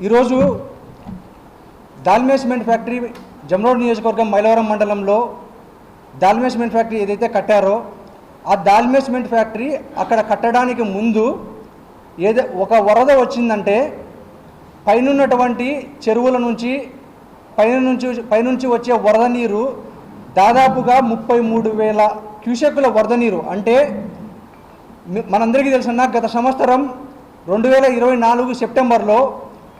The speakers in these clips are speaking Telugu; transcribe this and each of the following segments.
ఈరోజు దాల్మే సిమెంట్ ఫ్యాక్టరీ జమరోడ్ నియోజకవర్గం మైలవరం మండలంలో దాల్మే సిమెంట్ ఫ్యాక్టరీ ఏదైతే కట్టారో ఆ దాల్మే సిమెంట్ ఫ్యాక్టరీ అక్కడ కట్టడానికి ముందు ఏదో ఒక వరద వచ్చిందంటే పైనున్నటువంటి చెరువుల నుంచి పైన నుంచి పైనుంచి వచ్చే వరద నీరు దాదాపుగా ముప్పై మూడు వేల క్యూసెక్కుల వరద నీరు. అంటే మనందరికీ తెలుసన్న గత సంవత్సరం రెండు వేల ఇరవై నాలుగు సెప్టెంబర్లో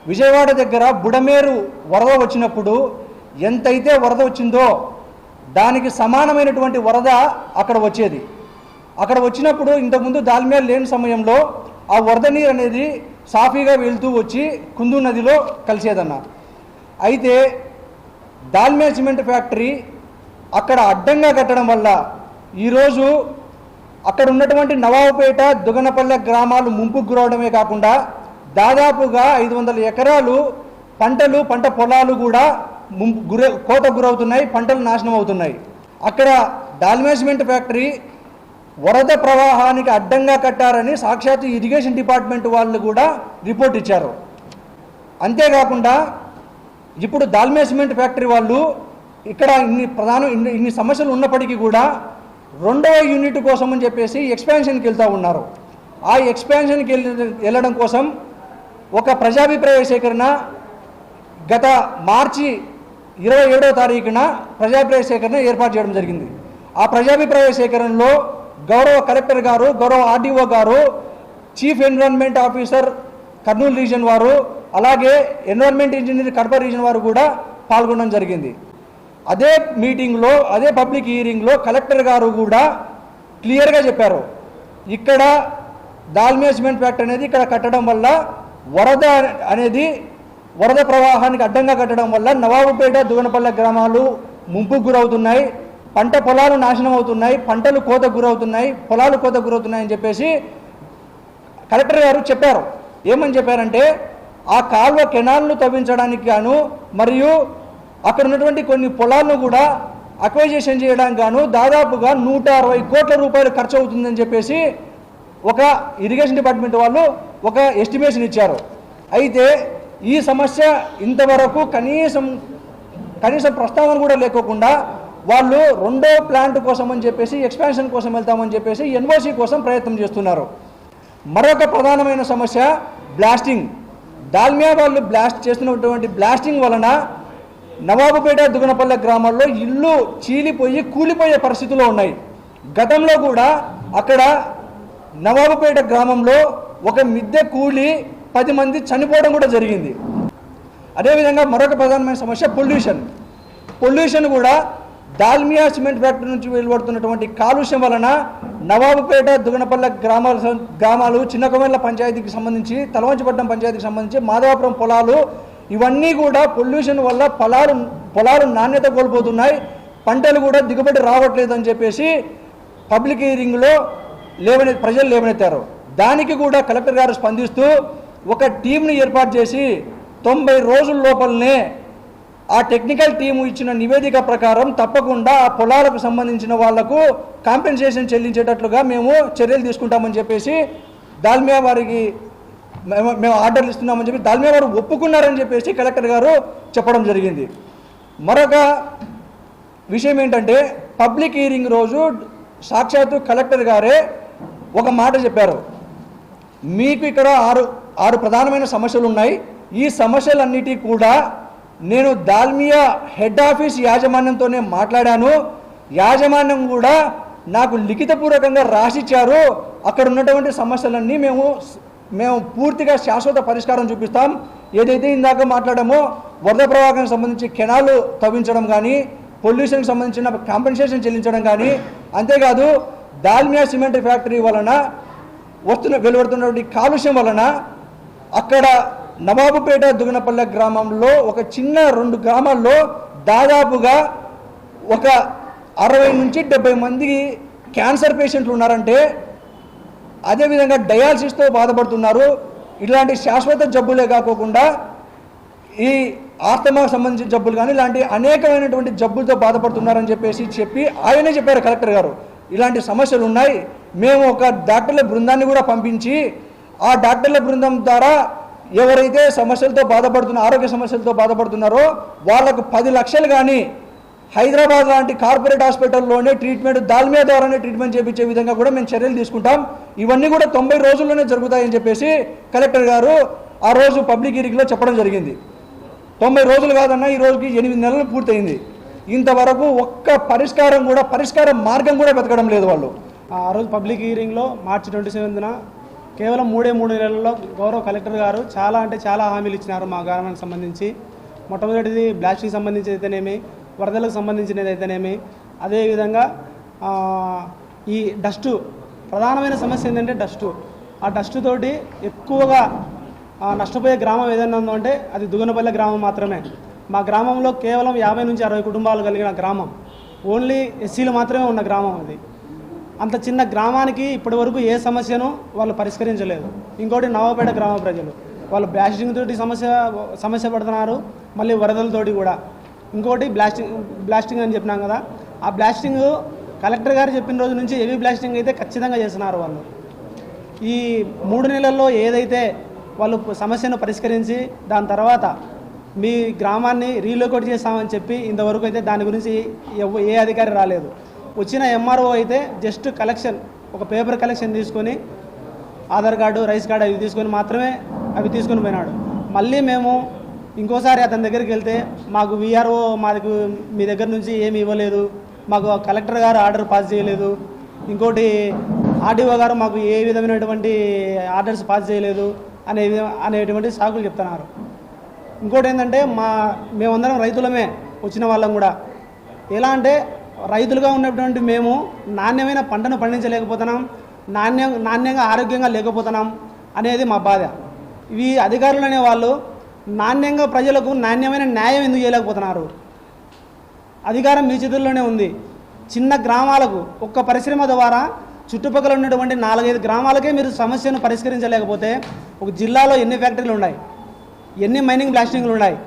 విజయవాడ దగ్గర బుడమేరు వరద వచ్చినప్పుడు ఎంతైతే వరద వచ్చిందో దానికి సమానమైనటువంటి వరద అక్కడ వచ్చేది. అక్కడ వచ్చినప్పుడు ఇంతకుముందు దాల్మేర్ లేని సమయంలో ఆ వరద నీరు అనేది సాఫీగా వెళ్తూ వచ్చి కుందు నదిలో కలిసేదన్న. అయితే దాల్మేర్ సిమెంట్ ఫ్యాక్టరీ అక్కడ అడ్డంగా కట్టడం వల్ల ఈరోజు అక్కడ ఉన్నటువంటి నవాబుపేట దుగనపల్లె గ్రామాలు ముంపుకు గురవడమే కాకుండా దాదాపుగా ఐదు వందల ఎకరాలు పంటలు పంట పొలాలు కూడా ముంపు గుర కోత గురవుతున్నాయి పంటలు నాశనం అవుతున్నాయి. అక్కడ డాల్మేజ్మెంట్ ఫ్యాక్టరీ వరద ప్రవాహానికి అడ్డంగా కట్టారని సాక్షాత్తు ఇరిగేషన్ డిపార్ట్మెంట్ వాళ్ళు కూడా రిపోర్ట్ ఇచ్చారు. అంతేకాకుండా ఇప్పుడు దాల్మియా ఫ్యాక్టరీ వాళ్ళు ఇక్కడ ఇన్ని ప్రధాన ఇన్ని ఇన్ని సమస్యలు ఉన్నప్పటికీ కూడా రెండవ యూనిట్ కోసం అని చెప్పేసి ఎక్స్పాన్షన్కి వెళ్తూ ఉన్నారు. ఆ ఎక్స్పాన్షన్కి వెళ్ళడం కోసం ఒక ప్రజాభిప్రాయ సేకరణ గత మార్చి ఇరవై ఏడవ తారీఖున ప్రజాభిప్రాయ సేకరణ ఏర్పాటు చేయడం జరిగింది. ఆ ప్రజాభిప్రాయ సేకరణలో గౌరవ కలెక్టర్ గారు గౌరవ ఆర్డీఓ గారు chief environment officer Kurnool region వారు అలాగే ఎన్విరాన్మెంట్ ఇంజనీర్ కడప రీజన్ వారు కూడా పాల్గొనడం జరిగింది. అదే మీటింగ్లో అదే పబ్లిక్ హియరింగ్లో కలెక్టర్ గారు కూడా క్లియర్గా చెప్పారు. ఇక్కడ దాల్మియా సిమెంట్ ఫ్యాక్టరీ అనేది ఇక్కడ కట్టడం వల్ల వరద అనేది వరద ప్రవాహానికి అడ్డంగా కట్టడం వల్ల నవాబుపేట దుగనపల్లె గ్రామాలు ముంపుకు గురవుతున్నాయి. పంట పొలాలు నాశనం అవుతున్నాయి. పంటలు కోత గురవుతున్నాయి. పొలాలు కోత గురవుతున్నాయని చెప్పేసి కలెక్టర్ గారు చెప్పారు. ఏమని చెప్పారంటే ఆ కాల్వ కెనాల్ను తవ్వించడానికి గాను మరియు అక్కడ ఉన్నటువంటి కొన్ని పొలాలను కూడా అక్వైజేషన్ చేయడానికి గాను దాదాపుగా నూట అరవై కోట్ల రూపాయలు ఖర్చు అవుతుందని చెప్పేసి ఒక ఇరిగేషన్ డిపార్ట్మెంట్ వాళ్ళు ఒక ఎస్టిమేషన్ ఇచ్చారు. అయితే ఈ సమస్య ఇంతవరకు కనీసం కనీసం ప్రస్తావన కూడా లేకోకుండా వాళ్ళు రెండో ప్లాంట్ కోసం అని చెప్పేసి ఎక్స్పాన్షన్ కోసం వెళ్తామని చెప్పేసి ఎన్ఓసి కోసం ప్రయత్నం చేస్తున్నారు. మరొక ప్రధానమైన సమస్య బ్లాస్టింగ్ దాల్మియా వాళ్ళు బ్లాస్ట్ చేస్తున్నటువంటి బ్లాస్టింగ్ వలన నవాబుపేట దుగనపల్లె గ్రామాల్లో ఇల్లు చీలిపోయి కూలిపోయే పరిస్థితులు ఉన్నాయి. గతంలో కూడా అక్కడ నవాబుపేట గ్రామంలో ఒక మిద్దె కూలి పది మంది చనిపోవడం కూడా జరిగింది. అదేవిధంగా మరొక ప్రధానమైన సమస్య పొల్యూషన్. పొల్యూషన్ కూడా దాల్మియా సిమెంట్ ఫ్యాక్టరీ నుంచి వెలువడుతున్నటువంటి కాలుష్యం వలన నవాబుపేట దుగనపల్ల గ్రామాల గ్రామాలు చిన్నకొమెల్ల పంచాయతీకి సంబంధించి తలవంచిపట్నం పంచాయతీకి సంబంధించి మాధవాపురం పొలాలు ఇవన్నీ కూడా పొల్యూషన్ వల్ల పొలాలు పొలాలు నాణ్యత కోల్పోతున్నాయి. పంటలు కూడా దిగుబడి రావట్లేదు అని చెప్పేసి పబ్లిక్ హీరింగ్లో లేవనె ప్రజలు లేవనెత్తారు. దానికి కూడా కలెక్టర్ గారు స్పందిస్తూ ఒక టీంని ఏర్పాటు చేసి తొంభై రోజుల లోపలనే ఆ టెక్నికల్ టీము ఇచ్చిన నివేదిక ప్రకారం తప్పకుండా ఆ పొలాలకు సంబంధించిన వాళ్ళకు కాంపెన్సేషన్ చెల్లించేటట్లుగా మేము చర్యలు తీసుకుంటామని చెప్పేసి దాల్మియా వారికి మేము మేము ఆర్డర్లు ఇస్తున్నామని చెప్పి దాల్మియా వారు ఒప్పుకున్నారని చెప్పేసి కలెక్టర్ గారు చెప్పడం జరిగింది. మరొక విషయం ఏంటంటే పబ్లిక్ హీరింగ్ రోజు సాక్షాత్తు కలెక్టర్ గారే ఒక మాట చెప్పారు. మీకు ఇక్కడ ఆరు ఆరు ప్రధానమైన సమస్యలు ఉన్నాయి. ఈ సమస్యలన్నిటి కూడా నేను దాల్మియా హెడ్ ఆఫీస్ యాజమాన్యంతోనే మాట్లాడాను. యాజమాన్యం కూడా నాకు లిఖితపూర్వకంగా రాసిచ్చారు. అక్కడ ఉన్నటువంటి సమస్యలన్నీ మేము మేము పూర్తిగా శాశ్వత పరిష్కారం చూపిస్తాం. ఏదైతే ఇందాక మాట్లాడామో వరద ప్రవాహానికి సంబంధించి కెనాలు తవ్వించడం కానీ పొల్యూషన్కి సంబంధించిన కాంపెన్సేషన్ చెల్లించడం కానీ అంతేకాదు దాల్మియా సిమెంట్ ఫ్యాక్టరీ వలన వస్తున్న వెలువడుతున్నటువంటి కాలుష్యం వలన అక్కడ నవాబుపేట దుగనపల్లె గ్రామంలో ఒక చిన్న రెండు గ్రామాల్లో దాదాపుగా ఒక అరవై నుంచి డెబ్బై మంది క్యాన్సర్ పేషెంట్లు ఉన్నారంటే అదేవిధంగా డయాలసిస్తో బాధపడుతున్నారు. ఇలాంటి శాశ్వత జబ్బులే కాకోకుండా ఈ ఆస్తమాకు సంబంధించిన జబ్బులు కానీ ఇలాంటి అనేకమైనటువంటి జబ్బులతో బాధపడుతున్నారని చెప్పేసి చెప్పి ఆయనే చెప్పారు కలెక్టర్ గారు. ఇలాంటి సమస్యలు ఉన్నాయి. మేము ఒక డాక్టర్ల బృందాన్ని కూడా పంపించి ఆ డాక్టర్ల బృందం ద్వారా ఎవరైతే సమస్యలతో బాధపడుతున్న ఆరోగ్య సమస్యలతో బాధపడుతున్నారో వాళ్ళకు పది లక్షలు కానీ హైదరాబాద్ లాంటి కార్పొరేట్ హాస్పిటల్లోనే ట్రీట్మెంట్ దాల్మియా ద్వారానే ట్రీట్మెంట్ చేయించే విధంగా కూడా మేము చర్యలు తీసుకుంటాం. ఇవన్నీ కూడా తొంభై రోజుల్లోనే జరుగుతాయని చెప్పేసి కలెక్టర్ గారు ఆ రోజు పబ్లిక్ ఇరిగిలో చెప్పడం జరిగింది. తొంభై రోజులు కాదన్నా ఈ రోజుకి ఎనిమిది నెలలు పూర్తయింది. ఇంతవరకు ఒక్క పరిష్కారం కూడా పరిష్కార మార్గం కూడా వెతకడం లేదు వాళ్ళు. ఆ రోజు పబ్లిక్ హీరింగ్లో మార్చి ట్వంటీ సెవెంత్న కేవలం మూడే మూడు నెలల్లో గౌరవ కలెక్టర్ గారు చాలా అంటే చాలా హామీలు ఇచ్చినారు మా గ్రామానికి సంబంధించి. మొట్టమొదటిది బ్లాస్ట్కి సంబంధించి అయితేనేమి వరదలకు సంబంధించినది అయితేనేమి అదేవిధంగా ఈ డస్ట్ ప్రధానమైన సమస్య ఏంటంటే డస్ట్. ఆ డస్ట్ తోటి ఎక్కువగా నష్టపోయే గ్రామం ఏదైనా ఉందో అంటే అది దుగనపల్లె గ్రామం మాత్రమే. మా గ్రామంలో కేవలం యాభై నుంచి అరవై కుటుంబాలు కలిగిన గ్రామం. ఓన్లీ ఎస్సీలు మాత్రమే ఉన్న గ్రామం అది. అంత చిన్న గ్రామానికి ఇప్పటి వరకు ఏ సమస్యను వాళ్ళు పరిష్కరించలేదు. ఇంకోటి నవాపేట గ్రామ ప్రజలు. వాళ్ళు బ్లాస్టింగ్ తోటి సమస్య సమస్య పడుతున్నారు. మళ్ళీ వరదలతోటి కూడా. ఇంకోటి బ్లాస్టింగ్ బ్లాస్టింగ్ అని చెప్పినాం కదా. ఆ బ్లాస్టింగ్ కలెక్టర్ గారు చెప్పిన రోజు నుంచి హెవీ బ్లాస్టింగ్ అయితే ఖచ్చితంగా చేస్తున్నారు వాళ్ళు. ఈ మూడు నెలల్లో ఏదైతే వాళ్ళు సమస్యను పరిష్కరించి దాని తర్వాత మీ గ్రామాన్ని రీలోకేట్ చేస్తామని చెప్పి ఇంతవరకు అయితే దాని గురించి ఏ అధికారి రాలేదు. వచ్చిన ఎంఆర్ఓ అయితే జస్ట్ కలెక్షన్ ఒక పేపర్ కలెక్షన్ తీసుకొని ఆధార్ కార్డు రైస్ కార్డు అవి తీసుకొని మాత్రమే అవి తీసుకొని పోయినాడు. మళ్ళీ మేము ఇంకోసారి అతని దగ్గరికి వెళ్తే మాకు విఆర్ఓ మాకు మీ దగ్గర నుంచి ఏమి ఇవ్వలేదు. మాకు కలెక్టర్ గారు ఆర్డర్ పాస్ చేయలేదు. ఇంకోటి ఆర్డీఓ గారు మాకు ఏ విధమైనటువంటి ఆర్డర్స్ పాస్ చేయలేదు అనే విధ- అనేటువంటి సాకులు చెప్తున్నారు. ఇంకోటి ఏంటంటే మా మేమందరం రైతులమే వచ్చిన వాళ్ళం కూడా. ఎలా అంటే రైతులుగా ఉన్నటువంటి మేము నాణ్యమైన పంటను పండించలేకపోతున్నాం నాణ్యం నాణ్యంగా ఆరోగ్యంగా లేకపోతున్నాం అనేది మా బాధ. ఇవి అధికారులు అనే వాళ్ళు నాణ్యంగా ప్రజలకు నాణ్యమైన న్యాయం ఎందుకు చేయలేకపోతున్నారు? అధికారం మీ చేతుల్లోనే ఉంది. చిన్న గ్రామాలకు ఒక్క పరిశ్రమ ద్వారా చుట్టుపక్కల ఉన్నటువంటి నాలుగైదు గ్రామాలకే మీరు సమస్యను పరిష్కరించలేకపోతే ఒక జిల్లాలో ఎన్ని ఫ్యాక్టరీలు ఉన్నాయి? ఎన్ని మైనింగ్ బ్లాస్టింగ్లు ఉన్నాయి?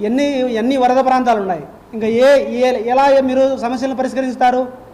ఎన్ని ఎన్ని వరద ప్రాంతాలు ఉన్నాయి? ఇంకా ఏ ఏ ఎలా మీరు సమస్యలను పరిష్కరిస్తారు?